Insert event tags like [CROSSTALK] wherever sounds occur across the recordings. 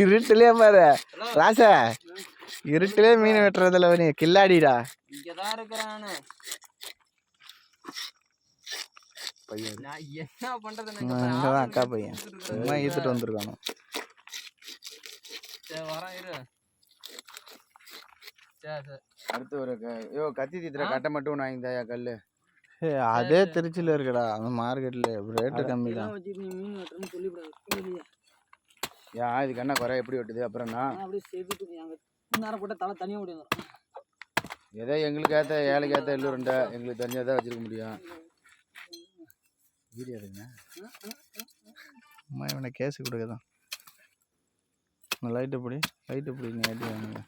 இருட்டுலயே பாரு. ராசா இருட்டுலயே மீன் வெட்டுறதுல நீ கில்லாடிடா. இங்கதான் இருக்கிறானு. பையன். நான் என்ன பண்றது இங்கதான் அக்கா பையன். சும்மா ஈத்துட்டு வந்திருக்கானோ. அடுத்து ஒரு க- யோ கத்தி தீத்துற கட்டை மட்டும் ஒன்று வாங்கிதாயா கல் ஏய், அதே திருச்சியில இருக்குடா. அந்த மார்க்கெட்ல ரேட்டு கம்மி தான் யா இதுக்கு என்ன குறை? எப்படி வெட்டுது அப்புறம்னா? அப்படியே செதுட்டு அங்கே நேரம் போட்டால் தலை தனியாக வந்துடும் ஏதோ எங்களுக்கு ஏற்ற ஏழைக்கு ஏற்ற எல்லோருண்டை எங்களுக்கு தெரிஞ்சதான் வச்சிருக்க முடியும். வீடியோ எடுங்க. அம்மா இவனை கேஸ் கொடுக்கதான். லைட்டு பிடி லைட்டு பிடி நீ அடி வாங்க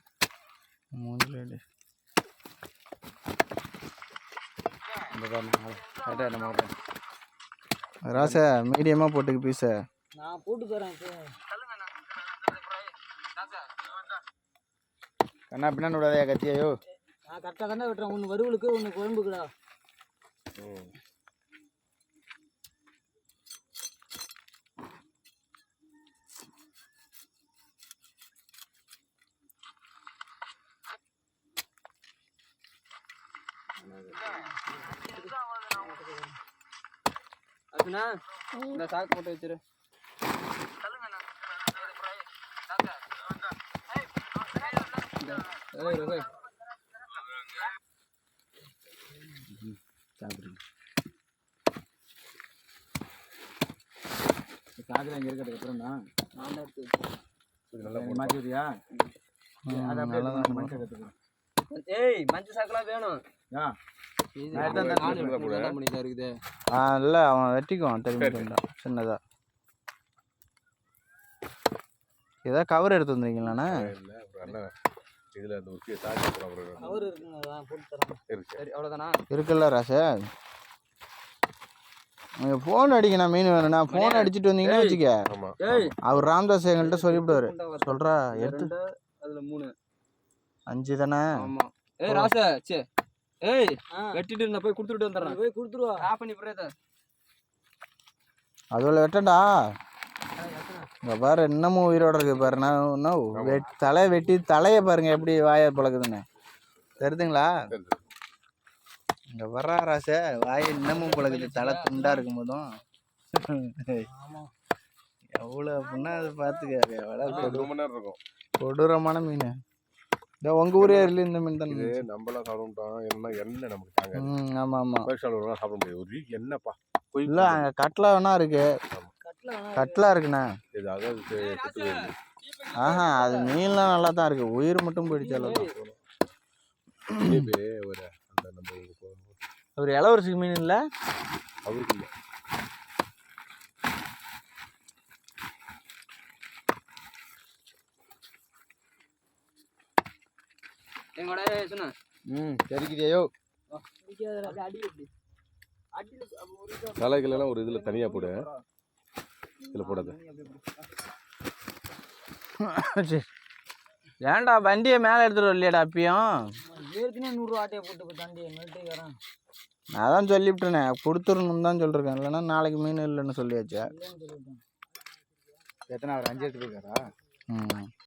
என்ன மாட்டேன் ராசா மீடியமாக போட்டுக்கு பீஸை நான் போட்டு தரேன் கண்ணா பின்னாடி விடாதயா கத்தியாயோ. நான் கரெக்டாக தானே வெட்டுறேன். ஒன்று வறுவலுக்கு ஒன்று குழம்புக்குடா. அதுனா இந்த சாக்கு போட்டு வச்சிரு ஏய், ஏய், சாப்பிடுங்க இங்கே இருக்கிறதுக்கு அப்புறம்னா நான் எடுத்து மாற்றி அதை அப்படியே தான் ஏய் மஞ்சள் சாக்கெல்லாம் வேணும் ஆ இருக்குது இல்லை அவன் வெட்டிக்குவான் தெரியுமா சின்னதா ஏதாவது கவர் எடுத்து வந்திருக்கீங்களாண்ணா இதுல அந்த ஒரு தாஜ் அவர் இருக்கு. சரி அவ்வளோதானா இருக்குல்ல ராசா? நீங்கள் ஃபோன் அடிக்கணும் மீன் வேணும்ண்ணா ஃபோன் அடிச்சுட்டு வந்தீங்கன்னா வச்சுக்க. அவர் ராம்தாஸ் எங்கள்கிட்ட சொல்லிவிடுவாரு. சொல்கிறா எடுத்து. அதுல மூணு. அஞ்சு தானே? ஆமா. ஏய் ராசா சே ஏய் ஆ. வெட்டிட்டு இருந்தா போய் கொடுத்துட்டு நீ வந்துடுறேன் போய் கொடுத்துருவா. ஆஃப் பண்ணி போறேன் அதுல வெட்டண்டா? இங்க பாரு இன்னமும் உயிரோட இருக்கு பாரு. நான் தலை வெட்டி தலையை பாருங்க எப்படி வாயை பழகுதுன்னு. தெரியுதுங்களா தெரியுது. இங்க வர்றா ராச. வாய் இன்னமும் பழகுது. தலை துண்டா இருக்கும் போதும். ஆமாம் எவ்வளோ அப்படின்னா அதை பார்த்துக்க. இருக்கும். கொடூரமான மீன். இந்த உங்க ஊரே இல்லை இந்த மீன் இது தானே நம்மளாம் சாப்பிட்டோம் என்னன்னா எண்ணெய் நமக்கு தாங்க. ம் ஆமா ஆமா. பேசாலும் சாப்பிட முடியாது. ஒரு எண்ணெய்ப்பா போய் இல்ல அங்க கட்லா வேணா இருக்கு. கட்டில் வேணாம் கட்லா இருக்குண்ணா. ஆஹா அது மீன்லாம் நல்லா தான் இருக்கு. உயிர் மட்டும் போயிடுச்சு இதே ஒரு அந்த நம்ம இது போ- ஒரு இளவரசி மீன் இல்ல? அவருக்கு இல்லை. எங்கூட சொன்ன? ம் ஒரு இதா- தலைகளெல்லாம் ஒரு இதுல தனியா போடு. இதுல போடாத. [LAUGHS] ஏன்டா வண்டியை மேலே எடுத்துட்டு வரலையாடா அப்பயும்? ஏற்கனவே நூறுரூவா ஆட்டையை போட்டு தாண்டி மிலிட்டரிக்காரன் நான் தான் சொல்லிவிட்டேனே கொடுத்துடணும் தான் சொல்லிருக்கேன். இல்லைன்னா நாளைக்கு மீன் இல்லைன்னு சொல்லியாச்சே. எத்தனை அவர் அஞ்சு எடுத்து போயிருக்காரா? ம்.